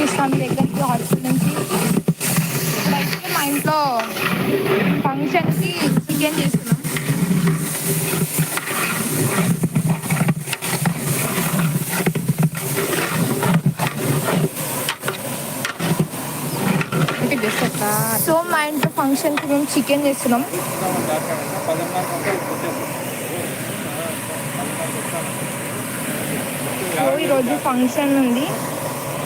వచ్చేసాం దగ్గరికి హాస్టల్ నుంచి. ఇప్పుడైతే మా ఇంట్లో ఫంక్షన్కి చికెన్ చేస్తున్నాం. సో మా ఇంట్లో ఫంక్షన్కి మేము చికెన్ చేస్తున్నాం. సో ఈరోజు ఫంక్షన్ ఉంది.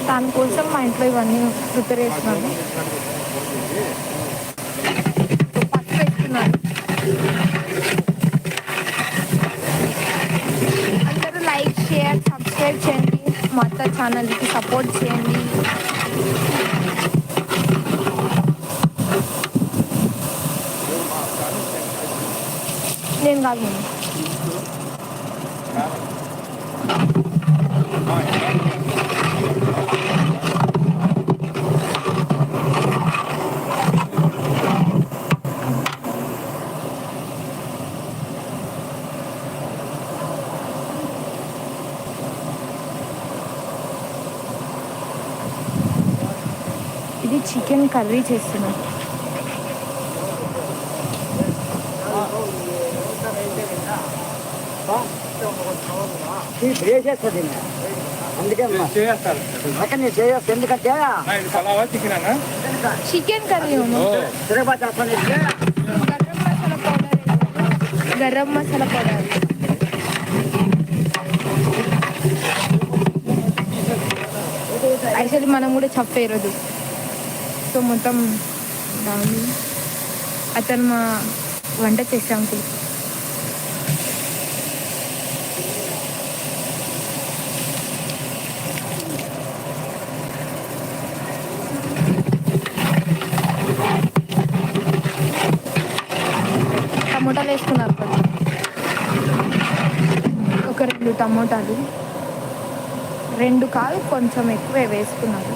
దానికోసం మా ఇంట్లో ఇవన్నీ ప్రిపేర్ చేస్తున్నాను. పసుపు పెట్టుకున్నాను అందరూ లైక్ షేర్ సబ్స్క్రైబ్ చేయండి. మా అత్త ఛానల్కి సపోర్ట్ చేయండి. నేను కాదు. ఇది చికెన్ కర్రీ చేస్తున్నాం. చేస్తుంది అందుకే ఎందుకంటే chicken curry garam masala powder. వేసాను. యాక్చువల్లీ మనం కూడా చప్పేరదు సో మొత్తం రావాలి అతను మా వంట చేసే అంకుల్. టమోటాలు వేసుకున్నారు ఒక రెండు టమోటాలు. రెండు కాదు కొంచెం ఎక్కువే వేసుకున్నారు.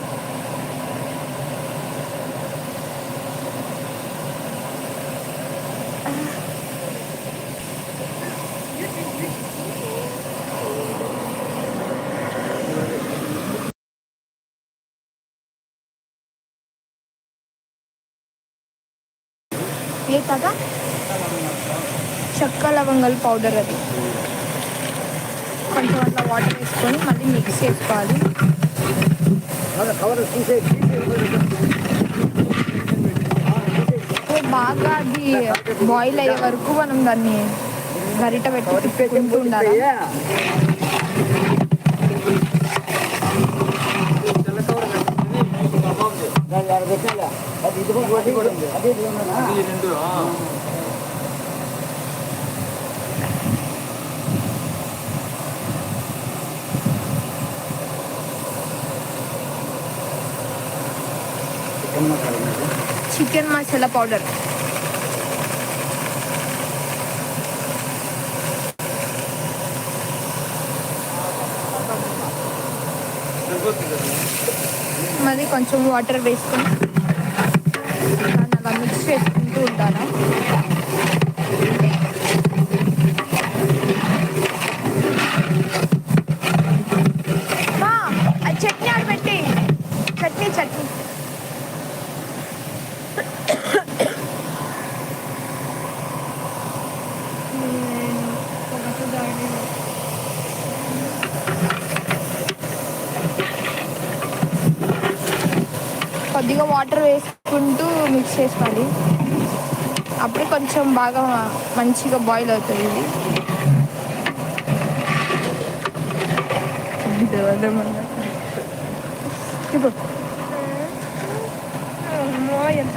ఏ చెక్క లవంగాల పౌడర్ అది. కొంచెం అట్లా వాటర్ వేసుకొని మళ్ళీ మిక్స్ చేసుకోవాలి. సో బాగా అది బాయిల్ అయ్యే వరకు మనం దాన్ని గరిట పెట్టి తిప్పుకుంటూ ఉండాలి అది ఇది కూడా ఒకటి అదే ఇది ఉందనా? ఈ రెండు ఆ. చికెన్ మసాలా ఉన్నది. చికెన్ మసాలా పౌడర్ అది కొంచెం వాటర్ వేసుకొని దాన్ని అలా మిక్స్ చేసుకుంటూ ఉంటాను. కొద్దిగా వాటర్ వేసుకుంటూ మిక్స్ చేసుకోవాలి అప్పుడు కొంచెం బాగా మంచిగా బాయిల్ అవుతుంది. ఇది ఎంత.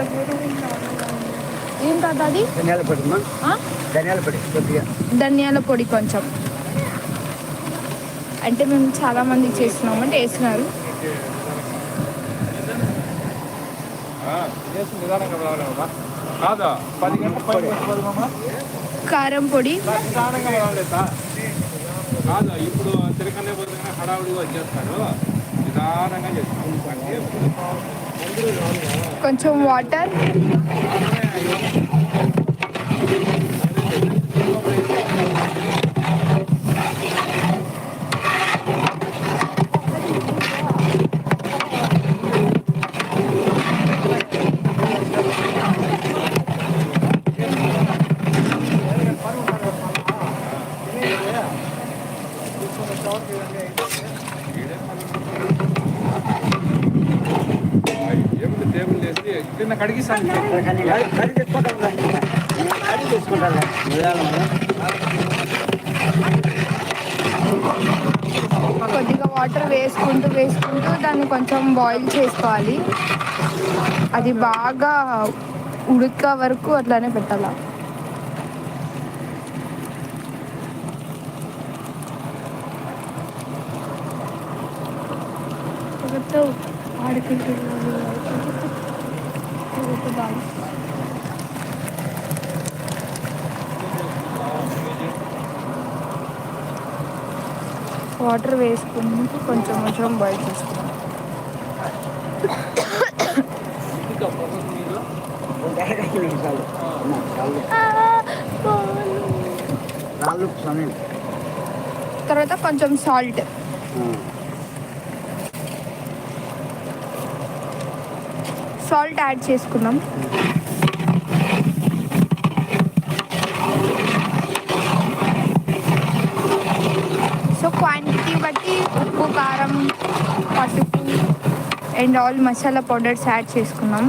ఏం కాదు అది? ధనియాల పొడి? ధనియాల పొడి కొద్దిగా. ధనియాల పొడి కొంచెం. అంటే మేము చాలా మంది చేస్తున్నాము అంటే వేస్తున్నారు ఆ, చేసి నిదానంగా కాదా. పది గంటల కారం పొడి. నిదానంగా కాదు ఇప్పుడు తిరగనే పోతున్నా హడావుడిగా వచ్చేస్తారు. నిదానంగా చేస్తాం అంటే కొంచెం వాటర్ చిన్న కడిగిస్తాను కానీ కడి కడి తెచ్చుకుంటాం కడి తెచ్చుకుంటాం కొద్దిగా వాటర్ వేసుకుంటూ వేసుకుంటూ దాన్ని కొంచెం బాయిల్ చేసుకోవాలి. అది బాగా ఉడక వరకు అట్లానే పెట్టాల. వాటర్ వేసుకుని కొంచెం కొంచెం బాయిల్ చేసుకున్నాం తర్వాత కొంచెం సాల్ట్ సాల్ట్ యాడ్ చేసుకున్నాం. And all masala powders add చేసుకున్నాం.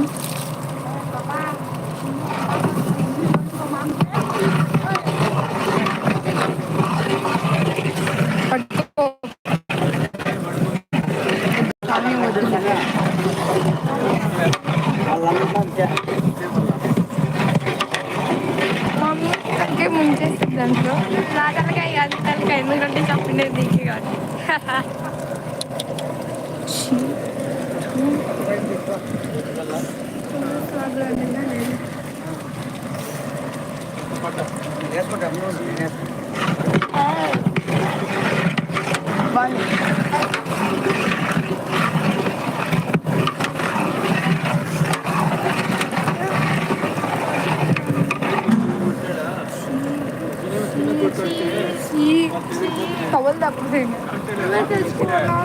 వేసుకుంటాం వన్ టవల్ తప్పిపోయింది వాళ్ళకి తెలుసు ఎట్లా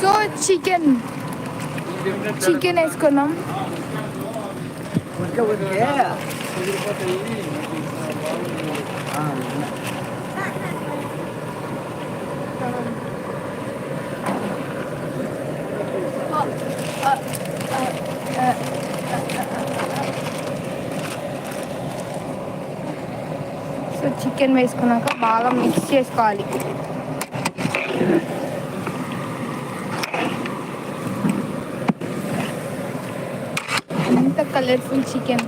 సో చికెన్. చికెన్ వేసుకున్నాం. సో చికెన్ వేసుకున్నాక బాగా మిక్స్ చేసుకోవాలి. ఎంత కలర్ఫుల్ చికెన్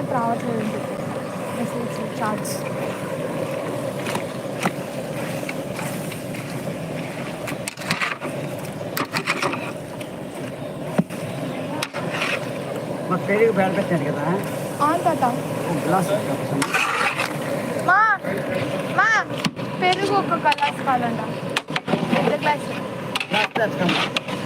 దగ్గరికి పోయి చాట్ రావట్లేదు మెసేజ్ చాట్స్ మా పెరుగు బయటపెట్టాను కదా ఆన్ తాత ఒక గ్లాస్ ఇస్తాను. మా మా పెరుగు ఒక గ్లాస్ కావాలంట పెద్ద గ్లాస్ గ్లాస్ తెచ్చుకోండి. Okay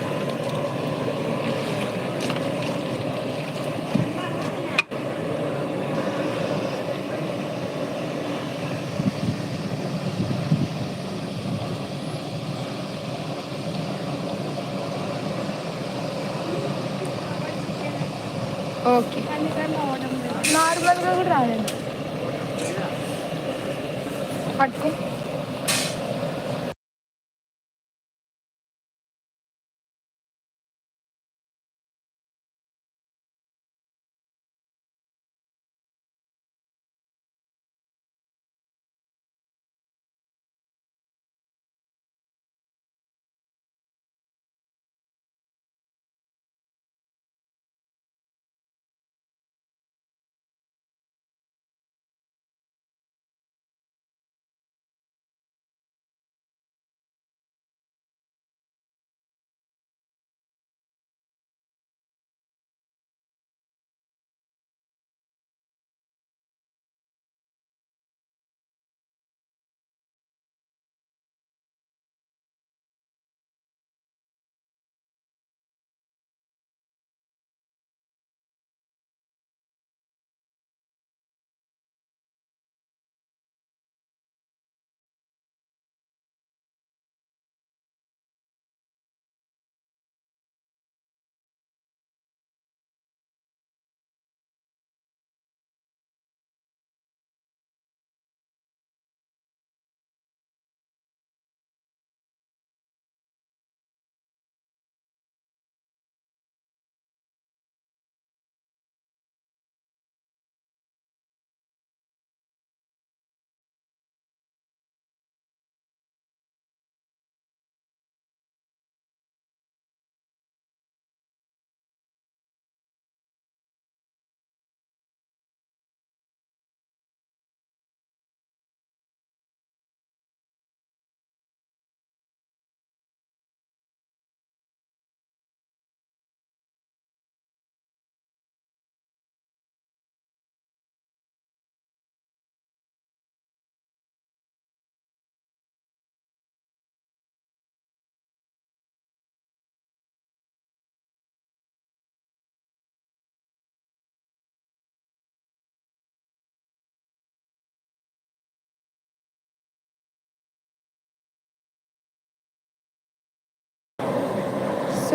hard to take.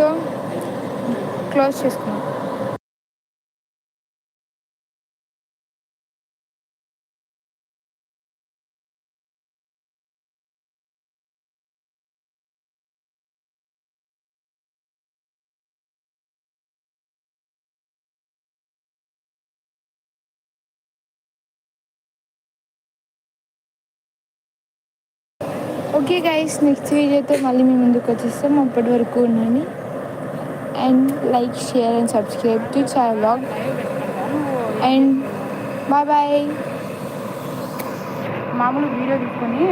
So close చేసుకున్నాం. ఓకే గైస్ నెక్స్ట్ వీడియోతో మళ్ళీ మేము ముందుకు వచ్చేస్తాం. అప్పటి వరకు ఉండండి. and like share and subscribe to చాలా బ్లాగ్ అండ్ బాయ్ బాయ్ మామూలు వీడియో తీసుకొని